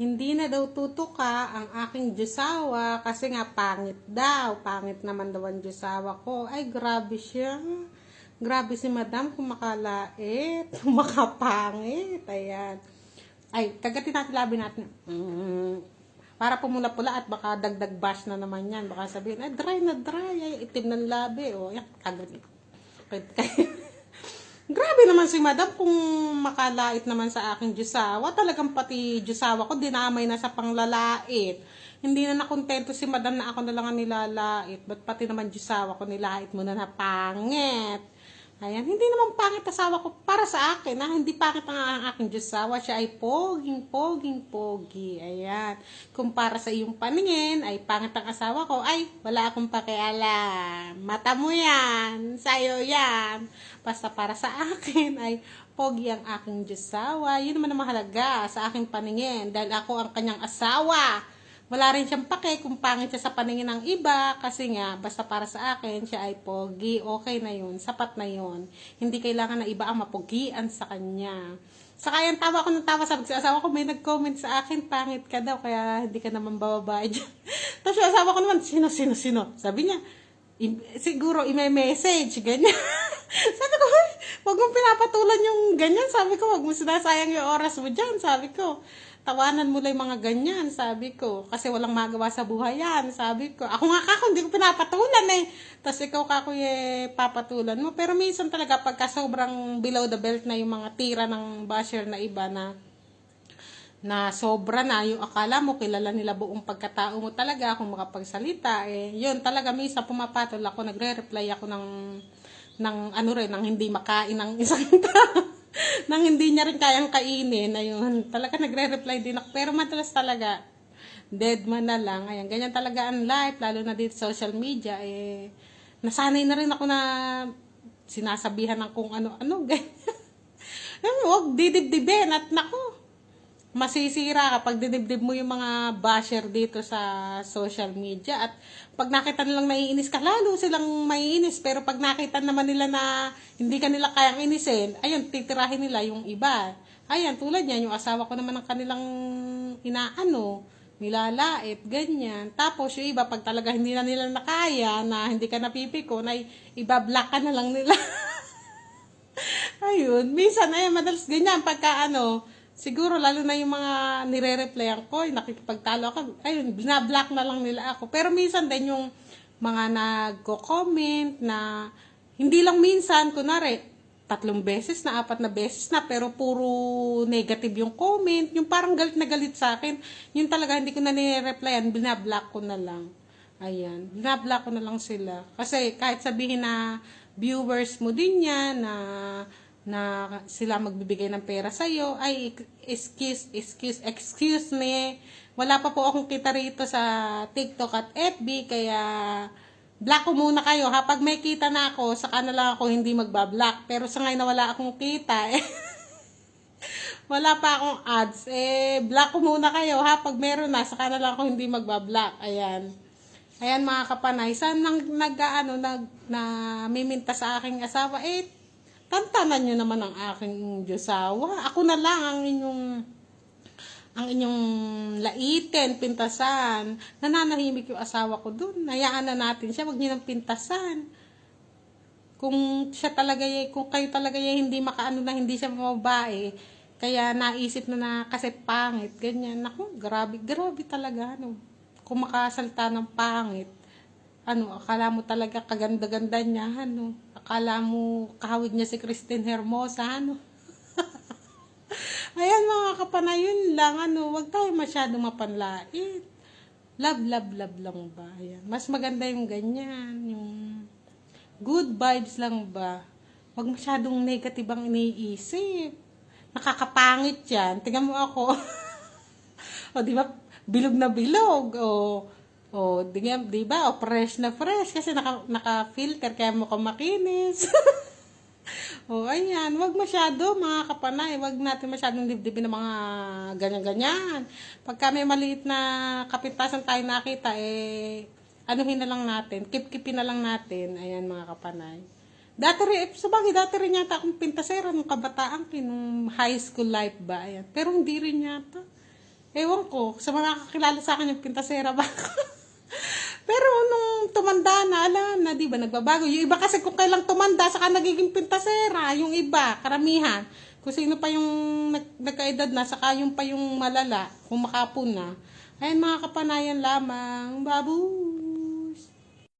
Hindi na daw tutuka ang aking Diyosawa kasi nga pangit daw. Pangit naman daw ang Diyosawa ko. Ay, grabe siya. Grabe si madam kung makalait. Makapangit. Ayan. Ay, kagatin natin labi natin. Mm, para pumula-pula at baka dagdag bash na naman yan. Baka sabihin, ay, dry na dry. Ay, itim ng labi. O, yan, kagatin. Grabe naman si madam kung makalait naman sa aking Diyosawa. Talagang pati Diyosawa ko dinamay na sa panglalait. Hindi na nakontento si madam na ako na lang ang nilalait. Ba't pati naman Diyosawa ko nilait mo na na pangit. Ayan, hindi naman pangit asawa ko para sa akin. Ha? Hindi pangit ang, ang aking Diyosawa. Siya ay poging, poging, pogi. Ayan. Kung para sa iyong paningin ay pangit ang asawa ko, ay wala akong pakialam. Mata mo yan. Sa'yo yan. Basta para sa akin ay pogi ang aking Diyosawa. Yun naman ang mahalaga sa aking paningin. Dahil ako ang kanyang asawa. Wala rin siyang pake kung pangit siya sa paningin ng iba kasi nga, basta para sa akin, siya ay pogi, okay na yun, sapat na yun. Hindi kailangan na iba ang mapogian sa kanya. Saka yung tawa ko ng tawa, sabi sa asawa ko, may nag-comment sa akin, pangit ka daw, kaya hindi ka naman bababa dyan. Tapos yung asawa ko naman, sino, sino, sino? Sabi niya, siguro i-message, ganyan. sabi ko, "Hoy, wag mong pinapatulan yung ganyan. Sabi ko, wag mo sinasayang yung oras mo dyan. Sabi ko, tawanan mo lang mga ganyan, sabi ko. Kasi walang magawa sa buhay yan, sabi ko. Ako nga kako, hindi ko pinapatulan eh. Tapos ikaw kako eh, papatulan mo. Pero minsan talaga, pagka sobrang below the belt na yung mga tira ng basher na iba na na sobra na yung akala mo kilala nila buong pagkatao mo talaga kung makapagsalita eh yun talaga minsan pumapatol ako nagre-reply ako ng ng ano rin ng hindi makain ng isang tao nang hindi niya rin kayang kainin ayun talaga nagre-reply din ako. Pero madalas talaga dead man na lang. Ayan ganyan talaga ang life lalo na dito social media eh nasanay na rin ako na sinasabihan ng kung ano-ano ganyan. Huwag didibdibin at nako, masisira kapag dinibdib mo yung mga basher dito sa social media at pag nakita nilang naiinis ka, lalo silang maiinis. Pero pag nakita naman nila na hindi ka nila kayang inisin, ayun, titirahin nila yung iba. Ayan, tulad yan, yung asawa ko naman ang kanilang inaano, nilalait, ganyan. Tapos yung iba, pag talaga hindi na nila nakaya, na hindi ka napipiko, na ibablock ka na lang nila. Ayun, minsan ay madalas ganyan pagka ano, siguro lalo na yung mga nire-replyan ko, yung nakikipagtalo ako, ayun, binablock na lang nila ako. Pero minsan din yung mga nagko-comment na hindi lang minsan, kunwari, tatlong beses na, apat na beses na, pero puro negative yung comment, yung parang galit na galit sa akin, yun talaga hindi ko na nire-replyan, binablock ko na lang. Ayan, binablock ko na lang sila. Kasi kahit sabihin na viewers mo din yan, na na sila magbibigay ng pera sa iyo ay excuse excuse excuse me. Wala pa po akong kita rito sa TikTok at FB kaya block ko muna kayo ha? Pag may kita na ako saka na lang ako hindi magbablock pero sa ngayon wala akong kita eh. Wala pa akong ads eh block ko muna kayo ha? Pag meron na saka na lang ako hindi magbablock ayan. Ayan mga kapanay saan nang nag ano nag na miminta sa aking asawa? Eh tantanan nyo naman ang aking Diyosawa. Ako na lang ang inyong ang inyong laitin, pintasan. Nananahimik yung asawa ko dun. Hayaan na natin siya, wag niyo nang pintasan. Kung siya talaga, kung kayo talaga hindi makaano na hindi siya mababae, kaya naisip na na kasi pangit, ganyan. Naku, grabe, grabe talaga, ano. Kung makasalta ng pangit, ano, akala mo talaga kaganda-ganda niya, ano. Akala mo kahawig niya si Christine Hermosa, ano. Ayan mga kapanay, yun lang, ano, wag tayo masyadong mapanlait. Love, love, love lang ba? Ayan. Mas maganda yung ganyan, yung good vibes lang ba? Wag masyadong negative ang iniisip. Nakakapangit yan. Tingnan mo ako. o, di ba? Bilog na bilog. O, o, di, nga- di ba? O, fresh na fresh. Kasi naka, naka-filter, kaya mo makinis. o, ayan. Wag masyado, mga kapanay. Wag natin masyadong dibdibin ng mga ganyan-ganyan. Pagka may maliit na kapintasan tayo nakita, eh, anuhin na lang natin. Kip-kipin na lang natin. Ayan, mga kapanay. Dati rin, eh, sabagay, dati rin yata akong pintasera nung kabataan ko, nung high school life ba. Ayan. Pero hindi rin yata. Ewan ko, sa mga kakilala sa akin yung pintasera ba? Pero nung tumanda na, ala na, di ba, nagbabago. Yung iba kasi kung kailang tumanda, saka nagiging pintasera. Yung iba, karamihan. Kung sino pa yung nag, nagkaedad na, saka yung pa yung malala, kung makapo na. Ayun mga kapanayan lamang. Babu!